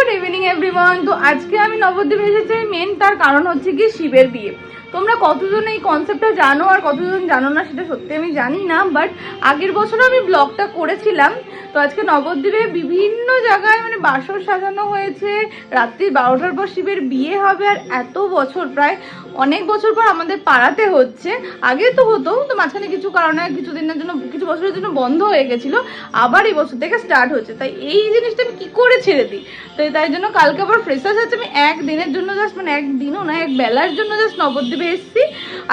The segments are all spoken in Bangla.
গুড ইভিনিং এভরিওয়ান তো আজকে আমি নবদ্বীপ এসেছি। মেন তার কারণ হচ্ছে কি শিবের বিয়ে। তোমরা কতজন এই কনসেপ্টটা জানো আর কতজন জানো না সেটা সত্যি আমি জানি না বাট আগের বছর আমি ব্লগটা করেছিলাম। তো আজকে নবদ্বীপে বিভিন্ন জায়গায় মানে বাসর সাজানো হয়েছে, রাত্রি বারোটার পর শিবের বিয়ে হবে, আর এত বছর, প্রায় অনেক বছর পর আমাদের পাড়াতে হচ্ছে। আগে তো হতো, তো মাঝখানে কিছু কারণে কিছু দিনের জন্য, কিছু বছরের জন্য বন্ধ হয়ে গেছিল, আবার এই বছর থেকে স্টার্ট হচ্ছে। তাই এই জিনিসটা আমি কী করে ছেড়ে দিই? তো তাই জন্য কালকে আবার ফ্রেশার্স আছে, আমি এক দিনের জন্য জাস্ট মানে একদিনও না, এক বেলার জন্য জাস্ট নবদ্বীপে এসেছি।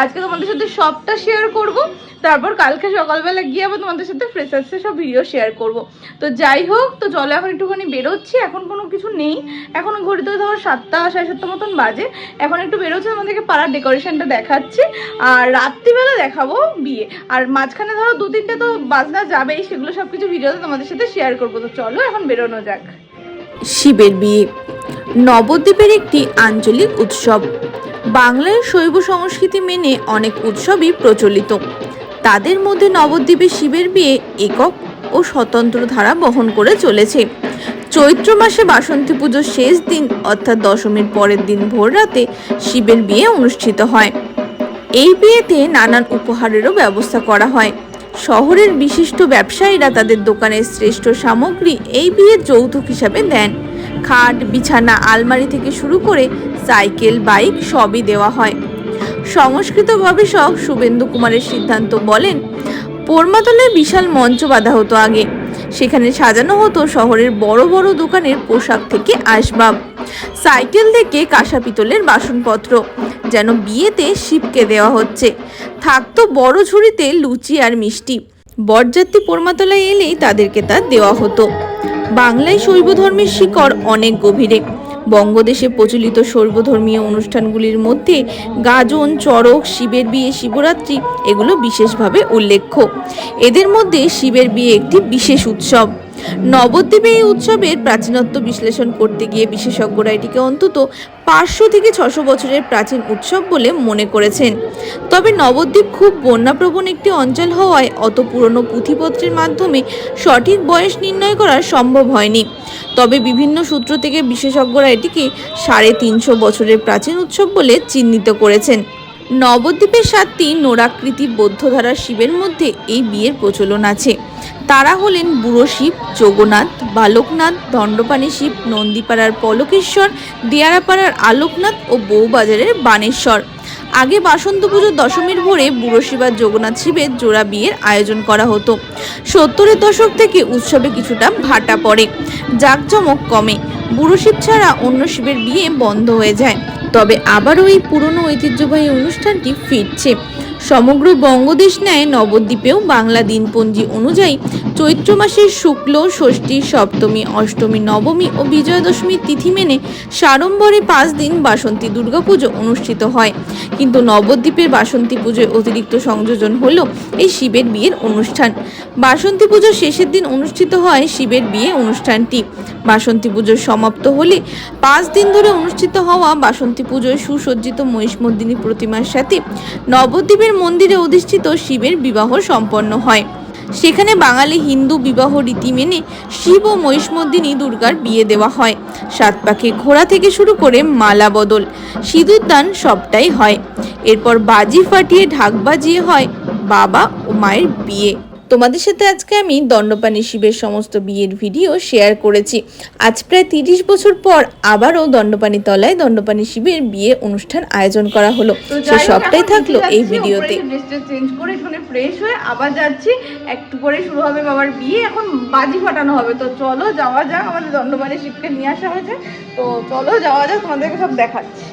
আজকে তোমাদের সাথে সবটা শেয়ার করব। তারপর কালকে সকালবেলা গিয়ে আবার তোমাদের সাথে ফ্রেশার্সের সব ভিডিও শেয়ার করব। তো যাই হোক, তো চলো এখন একটুখানি বেরোচ্ছি। এখন কোনো কিছু নেই। এখন ঘড়িতে ধরো সাতটা, সাড়ে সাতটা মতন বাজে। এখন একটু বেরোচ্ছি, তোমাদেরকে পাড়ার ডেকোরেশনটা দেখাচ্ছি। আর রাত্রিবেলা দেখাবো বিয়ে। আর মাঝখানে ধরো দু তিনটে তো বাজনা যাবেই, সেগুলো সব কিছু ভিডিওতে তোমাদের সাথে শেয়ার করব। তো চলো এখন বেরোনো যাক। শিবের বিয়ে। নবদ্বীপের একটি আঞ্চলিক উৎসব। বাংলার শৈব সংস্কৃতি মেনে অনেক উৎসবই প্রচলিত। তাদের মধ্যে নবদ্বীপে শিবের বিয়ে একক ও স্বতন্ত্র ধারা বহন করে চলেছে। চৈত্র মাসে বাসন্তী পুজোর শেষ দিন অর্থাৎ দশমীর পরের দিন ভোর রাতে শিবের বিয়ে অনুষ্ঠিত হয়। এই বিয়েতে নানান উপহারেরও ব্যবস্থা করা হয়। শহরের বিশিষ্ট ব্যবসায়ীরা তাদের দোকানের শ্রেষ্ঠ সামগ্রী এই বিয়ের যৌতুক হিসাবে দেন। খাট, বিছানা, আলমারি থেকে শুরু করে সাইকেল, বাইক সবই দেওয়া হয়। সংস্কৃত গবেষক শুভেন্দু কুমারের সিদ্ধান্ত বলেন পোরমাতলায় বিশাল মঞ্চ বাঁধা হতো আগে। সেখানে সাজানো হতো শহরের বড় বড় দোকানের পোশাক থেকে আসবাব। সাইকেল থেকে কাঁসা পিতলের বাসনপত্র, যেন বিয়েতে শিবকে দেওয়া হচ্ছে। থাকতো বড় ঝুড়িতে লুচি আর মিষ্টি। বরযাত্রী পোরমাতলায় এলেই তাদেরকে তা দেওয়া হতো। বাংলায় শৈবধর্মের শিকড় অনেক গভীরে। বঙ্গদেশে প্রচলিত সর্বধর্মীয় অনুষ্ঠানগুলির মধ্যে গাজন, চড়ক, শিবের বিয়ে, শিবরাত্রি এগুলো বিশেষভাবে উল্লেখ্য। এদের মধ্যে শিবের বিয়ে একটি বিশেষ উৎসব। নবদ্বীপে এই উৎসবের প্রাচীনত্ব বিশ্লেষণ করতে গিয়ে বিশেষজ্ঞরা এটিকে অন্তত পাঁচশো থেকে ছশো বছরের প্রাচীন উৎসব বলে মনে করেছেন। তবে নবদ্বীপ খুব বন্যাপ্রবণ একটি অঞ্চল হওয়ায় অত পুরনো পুঁথিপত্রের মাধ্যমে সঠিক বয়স নির্ণয় করা সম্ভব হয়নি। তবে বিভিন্ন সূত্র থেকে বিশেষজ্ঞরা এটিকে সাড়ে তিনশো বছরের প্রাচীন উৎসব বলে চিহ্নিত করেছেন। নবদ্বীপের সাতটি নোরাকৃতি বৌদ্ধধারা শিবের মধ্যে এই বিয়ের প্রচলন আছে। তারা হলেন বুড়ো শিব, যোগনাথ, বালকনাথ, দণ্ডপাণি শিব, নন্দীপাড়ার পলকেশ্বর, দিয়ারাপাড়ার আলোকনাথ ও বউবাজারের বানেশ্বর। আগে বাসন্ত পুজোর দশমীর ভোরে বুড়ো শিব আর যোগনাথ শিবের জোড়া বিয়ের আয়োজন করা হতো। সত্তরের দশক থেকে উৎসবে কিছুটা ভাটা পড়ে। জাঁকজমক কমে। বুড়ো শিব ছাড়া অন্য শিবের বিয়ে বন্ধ হয়ে যায়। তবে আবারও এই পুরনো ঐতিহ্যবাহী অনুষ্ঠানটি ফিরছে। সমগ্র বঙ্গদেশ ন্যায় নবদ্বীপেও বাংলা দিনপঞ্জি অনুযায়ী চৈত্র মাসের শুক্ল, ষষ্ঠী, সপ্তমী, অষ্টমী, নবমী ও বিজয়া দশমীর তিথি মেনে সাড়ম্বরে পাঁচ দিন বাসন্তী দুর্গাপুজো অনুষ্ঠিত হয়। কিন্তু নবদ্বীপের বাসন্তী পুজোয় অতিরিক্ত সংযোজন হলো এই শিবের বিয়ের অনুষ্ঠান। বাসন্তী পুজোর শেষের দিন অনুষ্ঠিত হয় শিবের বিয়ে অনুষ্ঠানটি। বাসন্তী পুজো সমাপ্ত হলে পাঁচ দিন ধরে অনুষ্ঠিত হওয়া বাসন্তী পুজোয় সুসজ্জিত মহিষমর্দিনী প্রতিমার সাথে নবদ্বীপের মন্দিরে অধিষ্ঠিত শিবের বিবাহ সম্পন্ন হয়। সেখানে বাঙালি হিন্দু বিবাহ রীতি মেনে শিব ও মহিষ্মদ্দিনী দুর্গার বিয়ে দেওয়া হয়। সাত পাখে ঘোড়া থেকে শুরু করে মালা বদল, সিঁদুর দান সবটাই হয়। এরপর বাজি ফাটিয়ে ঢাক বাজিয়ে হয় বাবা ও মায়ের বিয়ে। তোমাদের সাথে আজকে আমি দণ্ডপাণি শিবের সমস্ত বিয়ের ভিডিও শেয়ার করেছি। আজ প্রায় তিরিশ বছর পর আবারও দণ্ডপাণি তলায় দণ্ডপাণি শিবের বিয়ে অনুষ্ঠান আয়োজন করা হলো। সে সবটাই থাকল এই ভিডিওতে। চেঞ্জ করে একটুখানি ফ্রেশ হয়ে আবার যাচ্ছি। একটু পরে শুরু হবে বাবার বিয়ে এখন বাজি ফাটানো হবে। তো চলো যাওয়া যাক আমাদের দণ্ডবাড়ি শিবকে নিয়ে আসা হয়েছে। তো চলো যাওয়া যাক তোমাদেরকে সব দেখাচ্ছি।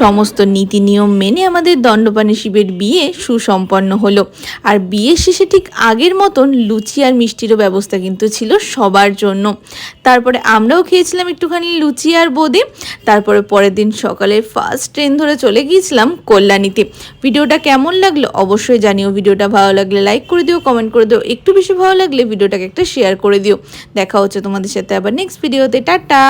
সমস্ত নীতি নিয়ম মেনে আমাদের দণ্ডপানি শিবের বিয়ে সুসম্পন্ন হলো। আর বিয়ের শেষে ঠিক আগের মতন লুচি আর মিষ্টিরও ব্যবস্থা কিন্তু ছিল সবার জন্য। তারপরে আমরাও খেয়েছিলাম একটুখানি লুচি আর বোঁদে। তারপরে পরের দিন সকালে ফার্স্ট ট্রেন ধরে চলে গিয়েছিলাম কল্যাণীতে। ভিডিওটা কেমন লাগল অবশ্যই জানিও। ভিডিওটা ভালো লাগলে লাইক করে দিও, কমেন্ট করে দিও। একটু বেশি ভালো লাগলে ভিডিওটাকে একটা শেয়ার করে দিও। দেখা হচ্ছে তোমাদের সাথে আবার নেক্সট ভিডিওতে টাটা!